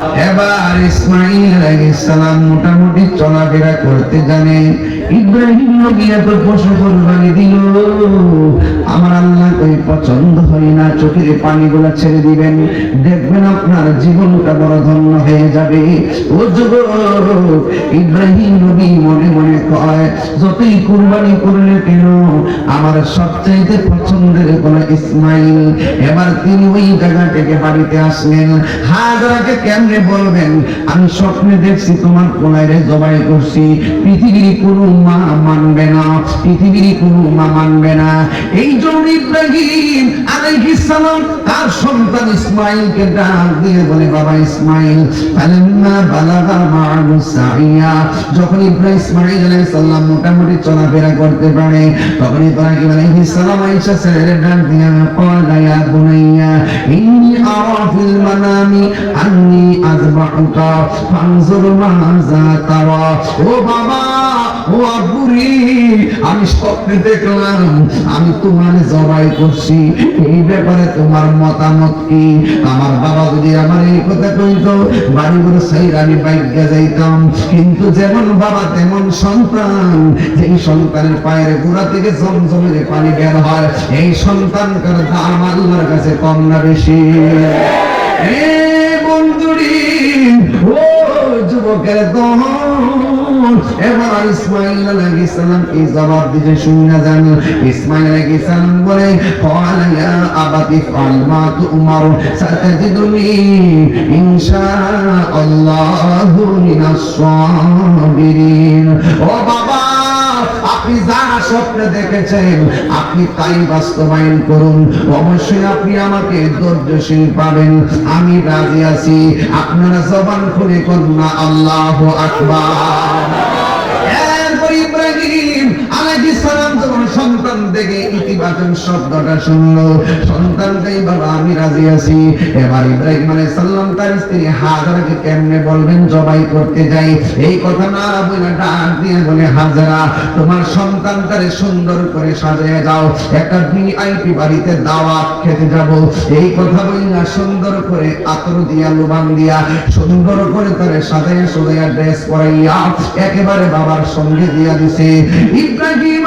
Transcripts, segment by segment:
Okay. এবার ইসমাইল আলাইহিসসালাম মোটামুটি চলাফেরা করতে জানে। ইব্রাহিম নবী এত পশু কোরবানি দিল। আমার আল্লাহ কই পছন্দ হয় না, চোখের পানিগুলো ছেড়ে দিবেন। দেখবেন আপনার জীবনটা বড় ধন্য হয়ে যাবে। ও ইব্রাহিম নবী মনে মনে কয়, যতই কুরবানি করলে কেন আমার সবচাইতে পছন্দের কোন ইসমাইল এবার তিনি ওই জায়গা থেকে বাড়িতে আসলেন। হাজরাকে কেমনে বলবেন আমি স্বপ্নে দেখছি তোমার কোনায় জবাই করছি পৃথিবীর কোনো মা মানবে না পৃথিবীর কোনো মা মানবে না এই জন্য ইব্রাহিম আলাইহিস সালাম তার সন্তান ইসমাইলকে ডাক দিয়ে বলে বাবা ইসমাইল ফালাম্মা বালাগা মা'আহু সাইয়া যখন ইব্রাহিম ইসমাইল আলাইহিস সালাম মোটামুটি চলাফেরা করতে পারে তখন ইব্রাহিম আলাইহিস সালাম আয়েশা ছেলের ডাক দিয়ে قال يا بني إني أرى في المنام أني আমি স্বপ্নে দেখলাম আমি তোমার জবাই করছি এই ব্যাপারে তোমার মতামত কি আমার বাবা যদি আমার এই কথা কইত বাড়ি বাড়িগুলো সাইড আমি বাইকে যাইতাম কিন্তু যেমন বাবা তেমন সন্তান যেই সন্তানের পায়ের গোড়া থেকে জমজমের পানি বের হয় এই সন্তানকার দাম আল্লাহর কাছে কম না বেশি সুন্দরী ও যুবকের দল, এবার ইসমাইল আলাইহিস সালাম এই জবাব দিতে শুনে যান ইসমাইল আলাইহিস সালাম বলে ক্বালা ইয়া আবাতি ফাল মা তুমার সাতাজিদুনি ইনশাআল্লাহু মিনাস সাবিরিন। ও বাবা আপনি যা স্বপ্নে দেখেছেন, আপনি তাই বাস্তবায়ন করুন। অবশ্যই আপনি আমাকে ধৈর্যশীল পাবেন। আমি রাজি আছি। আপনারা জবান খুলে কন্যা আল্লাহ আকবার। সন্তান থেকে ইতিবাচক শব্দটা শুনলো। সন্তানটাই বাবা আমি রাজি আছি। এবার ইব্রাহিম আলাইহিস সালাম তার স্ত্রী হাজারাকে কেমনে বলবেন? জবাই করতে যাই। এই কথা না বলে ডাক দিয়ে বলে, হাজারা, তোমার সন্তানটারে সুন্দর করে সাজিয়ে যাও একটা ভিআইপি বাড়িতে দাওয়াত খেতে যাব। এই কথা সুন্দর করে আতর দিয়া, লুবান দিয়া, সুন্দর করে তারে সাজাইয়া ড্রেস পরাইয়া একেবারে বাবার সঙ্গে দিয়া দিছে। ইব্রাহিম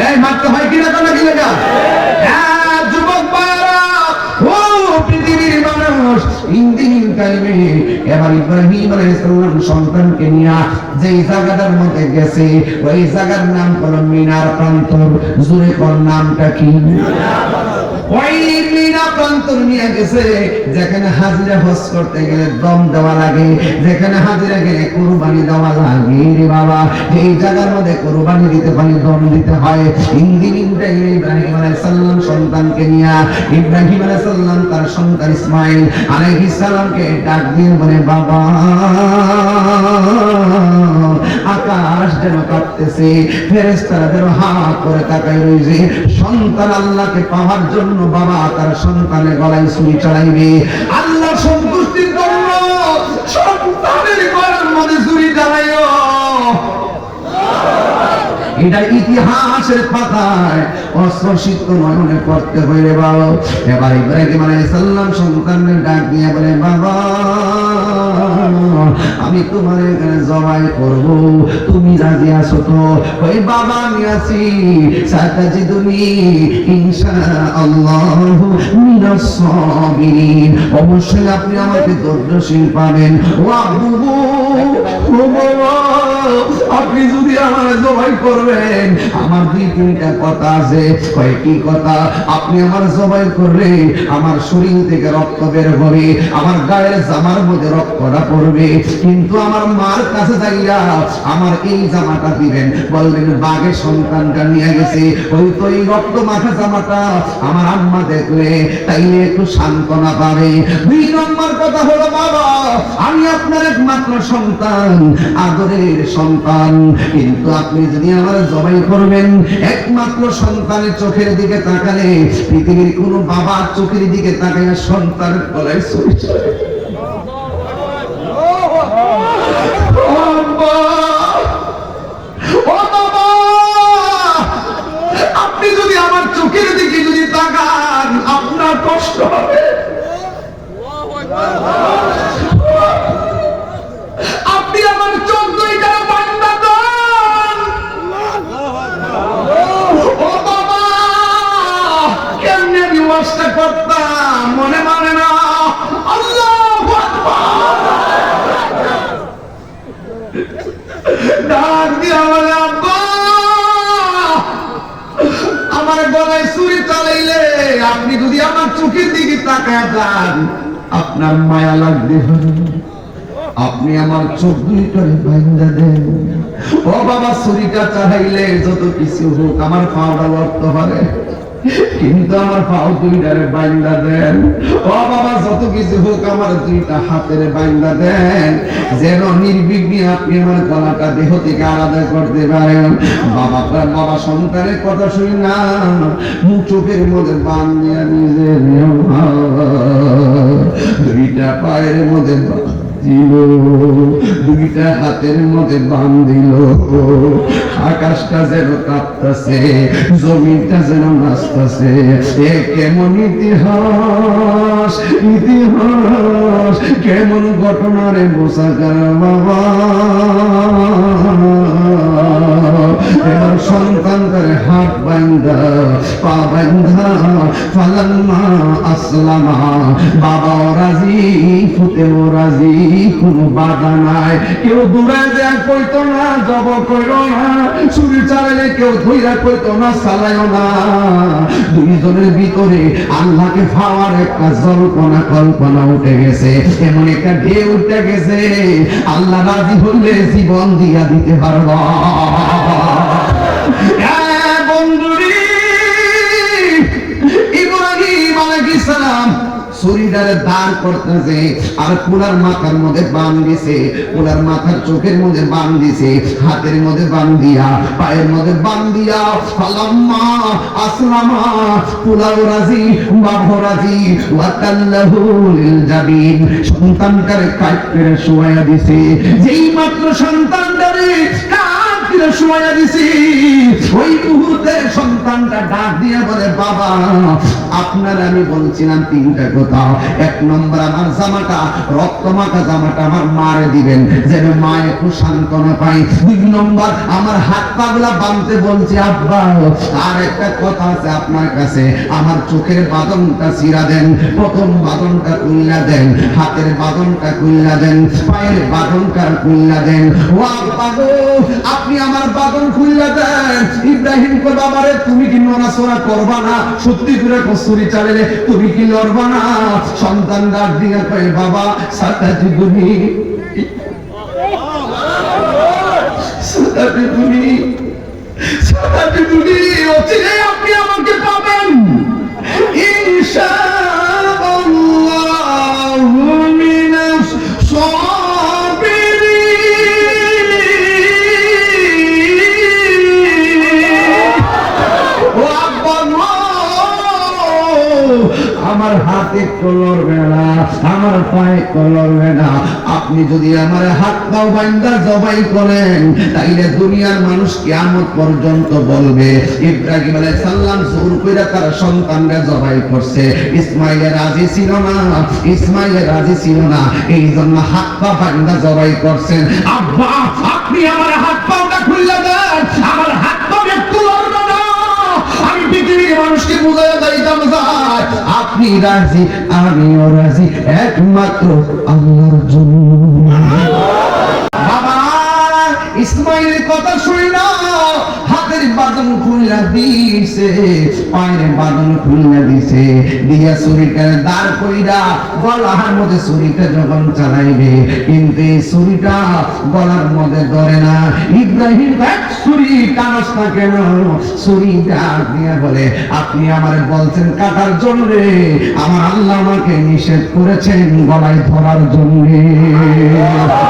এই মারতে হয় কিনা তো নাকি লেখা হ্যাঁ, যুবক পৃথিবীর মানুষ ইন্দিন কালবে এবার ইব্রাহিম আলাইহিস সালাম সন্তানকে নিয়ে যেই জায়গাটার মধ্যে গেছে ওই জায়গার নাম হলো মিনার প্রান্তর। জুরে কোন নামটা কি? ওই মিনা প্রান্তর নিয়ে গেছে, যেখানে হাজিরা হজ করতে গেলে দম দেওয়া লাগে, যেখানে হাজিরা গেলে কুরবানি দেওয়া লাগে। রে বাবা, এই জায়গার মধ্যে কুরবানি দিতে পারি দম দিতে হয়। ইন্দিন ইন্দ্রাহিম ইব্রাহিম আলাইহিস সালাম সন্তানকে নিয়ে, ইব্রাহিম আলাইহিস সালাম তার সন্তান ইসমাইল আলাইহিস সালামকে ডাক দিয়ে বলে, বাবা, আকাশ যেন কাঁপতেছে, ফেরেশতারা যেন হা করে তাকাই রয়েছে। সন্তান আল্লাহকে পাওয়ার জন্য বাবা তার সন্তানের গলায় ছুরি চড়াইবে এটা ইতিহাসের পাতায় অস্পর্শিত নয়নে পড়তে হইলে বাবা। এবার ইব্রাহিম আলাইহিস সালাম সন্তানের ডাক দিয়ে বলে, বাবা, আমি তোমার এখানে জবাই করব। তুমি রাজি আছো তো? ওই বাবা, আমি আছি। সাতাজিদুনি, ইনশাআল্লাহ মিনাস সাবিরিন। অবশ্যই আপনি আমাকে ধৈর্যশীল পাবেন। ও আবু আপনি যদি আমার জবাই করবেন, আমার দুই তিনটা কথা আছে। কয় কি কথা আপনি আমার জবাই করলে আমার শরীর থেকে রক্ত বের হবে, আমার গায়ের জামার মধ্যে রক্তটা পড়বে। কিন্তু আমার মার কাছে যাইয়া আমার এই জামাটা দিবেন। বলবেন বাঘের সন্তানটা নিয়ে গেছে। ওই তো এই রক্ত মাখা জামাটা আমার আম্মা দেখলে তাইলে একটু সান্ত্বনা পাবে। দুই নম্বর কথা হলো, বাবা, আমি আপনার একমাত্র সন্তান। আদরের সন্তান। কিন্তু আপনি যদি আমার জবাই করবেন, একমাত্র সন্তানের চোখের দিকে তাকালে, পৃথিবীর কোনো বাবার চোখের দিকে তাকায় সন্তানের গলায় ছড়ি চড়ে আপনার মায়া লাগবে আপনি আমার চোখ দুইটারে বাইন্দা দেন। ও বাবা, ছুরিটা চাহাইলে যত কিছু হোক, আমার পাওয়া লড়তে পারে কিন্তু আমার পাও দুইটারে বাইন্দা দেন। ও বাবা, যত কিছু হোক আমার দুইটা হাতের বাইন্দা দেন। যেন নির্বিঘ্নে আপনি আমার গলাটা দেহ থেকে আলাদা করতে পারেন। বাবা বাবা সন্তানের কথা শুনি না চোখের মধ্যে বান দিয়ে নিজে দুইটা পায়ের মধ্যে দুইটা হাতের মধ্যে বান দিল আকাশটা যেন কাঁপতাছে যেন নাচতাছে। এ কেমন ইতিহাস ইতিহাস, কেমন ঘটনারে গেল বাবা। সন্তান করে হাত বান্ধা পা বান্ধা ফালাম্মা আসলামা। বাবা রাজি, ফুতেও রাজি। কোনো বাধা নাই। কেউ দূরে না, জব কইরো না। চুরি চালাইলে কেউ না না। দুইজনের ভিতরে আল্লাহকে একটা জল্পনা, কল্পনা উঠে গেছে। এমন একটা ঢেউ উঠে গেছে। আল্লাহ রাজি হলে জীবন দিয়া দিতে পারবা। শরীরের দাঁড় করতেছে, আর মাথার মধ্যে বান দিছে মাথার চোখের মধ্যে বান দিছে, হাতের মধ্যে বান দিয়া, পায়ের মধ্যে বান দিয়া, ফালাম্মা, আসলামা রাজি রাজি, ওয়াতাল্লাহু লিল জাবিন। সন্তানটারে শোয়া দিছে, যেই মাত্র সন্তানটারে কাট করে শোয়া দিছে ওই মুহূর্তে সন্তানটা ডাক দিয়ে বলে, বাবা, আপনার আমি বলছিলাম তিনটা কথা। এক নম্বর, আমার জামাটা, রক্ত মাখা জামাটা আমার মারে দিবেন, যেন মা একটু সান্ত্বনা পাই দুই নম্বর, আমার হাত পাগুলা বাঁধতে বলছি, আব্বা, আর একটা কথা আছে আপনার কাছে। আমার চোখের বাদনটা চিরা দেন, প্রথম বাদনটা কুইলা দেন, হাতের বাদনটা কুইলা দেন, পায়ের বাদনটা কুইলা দেন। ও আব্বা আপনি আমার বাদন খুললা দেন। ইব্রাহিম কো বাবারে তুমি কি নড়াচড়া করবা না? সত্যি করে কসুরি চালালে তুমি কি লড়বা না? সন্তান ডাক দিয়ে কয়ে, বাবা সাতা তুমি সাতা তুমি সাতা তুমি অচিরে লড়বে না আমার পায়ে লড়বে না আপনি যদি আমার হাত পাও বান্দা জবাই করেন, তাইলে দুনিয়ার মানুষ কিয়ামত পর্যন্ত বলবে, ইব্রাহিম আলাইহিস সালাম জোর কইরা তার সন্তানরা জবাই করছে। ইসমাইলের রাজি ছিল না, ইসমাইলের রাজি ছিল না এই জন্য হাত পা বান্দা জবাই করছেন। আব্বা, আপনি আমার হাত পাটা খুললে দেন, আমার পৃথিবীর মানুষকে যাইতাম যায় আপনি রাজি আমিও রাজি একমাত্র আল্লাহর জন্য। ইসমাইলের কথা শুনি না, হাতের বাদন খুলে দিছে, পায়ের বাদন খুলে দিছে, দিয়া ছুরিটা দাঁড় কইরা গলার মধ্যে ছুরিটা যখন চালাইবে, কিন্তু এই ছুরিটা গলার মধ্যে ধরে না। ইব্রাহিম ভাই ছুরি কানস না কেন ছুরিটা দিয়া বলে, আপনি আমার বলছেন কাটার জন্য, আমার আল্লাহ আমাকে নিষেধ করেছেন গলায় ধরার জন্য।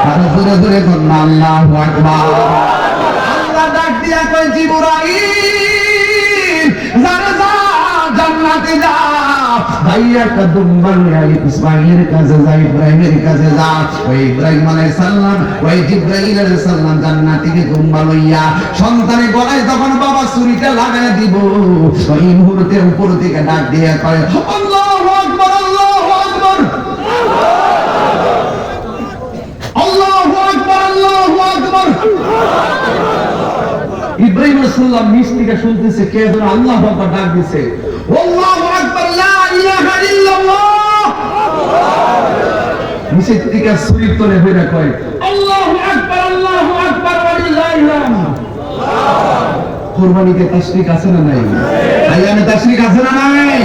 আর ধরে ধরে কন্যা আল্লাহ আকবার। আল্লাহ ডাক দিয়া জিবরাইল যা জান্নাতে যা কাছে যা, ইব্রাহিমের কাছে যা। ওই ইব্রাহিম আলাইহিস সালাম, ওই জিব্রাইল আলাইহিস সালাম লইয়া গলায় যখন বাবা ছুরিটা লাগায় দিব, ওই মুহূর্তে উপর থেকে ডাক দিয়া কয়, আল্লাহু আকবার আল্লাহু আকবার আল্লাহু আকবার আল্লাহু আকবার সাল্লাম নিচ থেকে শুনতেছে, কে যেন আল্লাহ বাবা ডাক দিছে। আল্লাহু আকবার, লা ইলাহা ইল্লাল্লাহ। থেকে কয়, আল্লাহু আকবার আল্লাহু আকবার হামদ। কুরবানিতে তাশরিক আছে না নাই? আছে না নাই?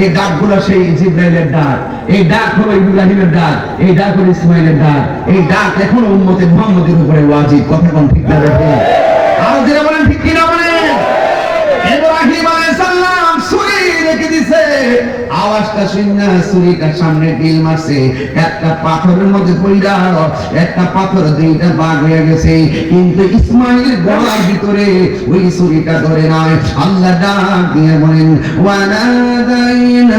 এই ডাকগুলো সেই জিব্রাইলের ডাক, এই ডাক হলো ইব্রাহিমের ডাক, এই ডাক হলো ইসমাইলের ডাক, এই ডাক এখনও উম্মতে মুহাম্মদের উপরে ওয়াজিব, কথা ঠিক না আর যারা কিনা বলেন? ইব্রাহিম আলাইহিস সালাম ছুরি রেখে দিছে। আওয়াজটা শুনে ছুরিটা সামনে ডিল মারছে। একটা পাথরের মধ্যে পড়া একটা পাথর দুইটা বাগ হয়ে গেছে। কিন্তু ইসমাইল গলার ভিতরে ওই ছুরিটা ধরে নাই। আল্লাহ ডাক দিয়ে বলেন, ওয়ানাদাইনাহু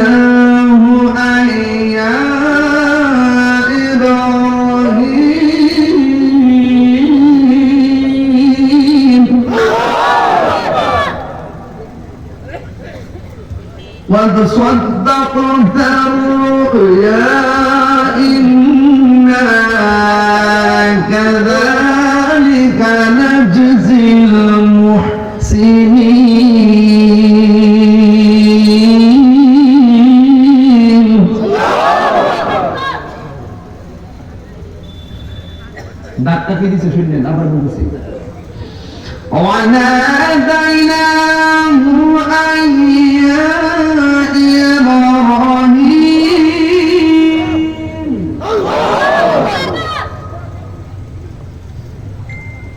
وتصدقت الرؤيا إنا كذلك نجزي المحسنين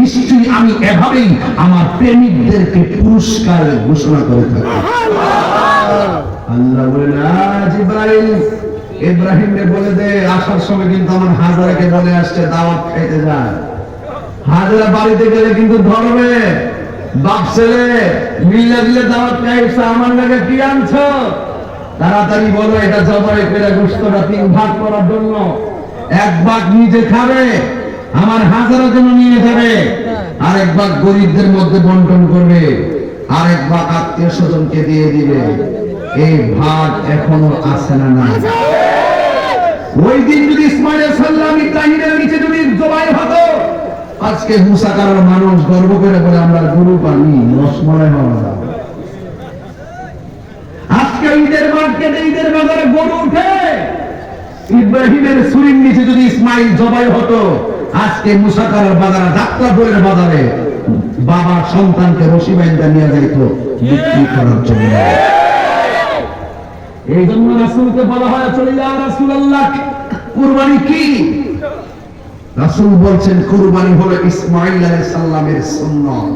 নিশ্চয়ই আমি এভাবেই আমার প্রেমিকদেরকে পুরস্কার ঘোষণা করে থাকি আল্লাহ ইব্রাহিম ইব্রাহিমকে বলে দে, আসার সময় কিন্তু আমার হাজারাকে বলে আসছে, দাওয়াত খাইতে যায় হাজারা বাড়িতে গেলে কিন্তু ধরবে। বাপ ছেলে মিল্লা দিলে দাওয়াত খাইছে, আমার লাগে কি আনছো? তাড়াতাড়ি বলো, এটা জবাই করে গোস্তটা তিন ভাগ করার জন্য। এক ভাগ নিজে খাবে আমার হাজারা জন্য নিয়ে যাবে। আর এক ভাগ গরিবদের মধ্যে বন্টন করবে। আর এক ভাগ আত্মীয় স্বজনকে দিয়ে দিবে। এই ভাগ এখনও আছে না না ওই দিন যদি ইসমাইল সাল্লাম ইব্রাহিমের নিচে যদি জবাই হতো আজকে মুসাকার মানুষ গর্ব করে বলে আমরা গরু পানি রসমলাই হওয়া আজকে ঈদের মার্কেটে ঈদের বাজারে গরু উঠে ইব্রাহিমের সুরির নিচে যদি ইসমাইল জবাই হতো আজকে মুসাকার বাজারে ডাক্তারপুরের বাজারে বাবা সন্তানকে রশি বাইন্দা নিয়ে যাইত বিক্রি করার জন্য। এই জন্য রাসুলকে বলা হয়, চলে যা রাসুল আল্লাহ কুরবানি কি? রাসুল বলছেন, কুরবানি হলো ইসমাইল আলাইহিস সালামের সুন্নাত।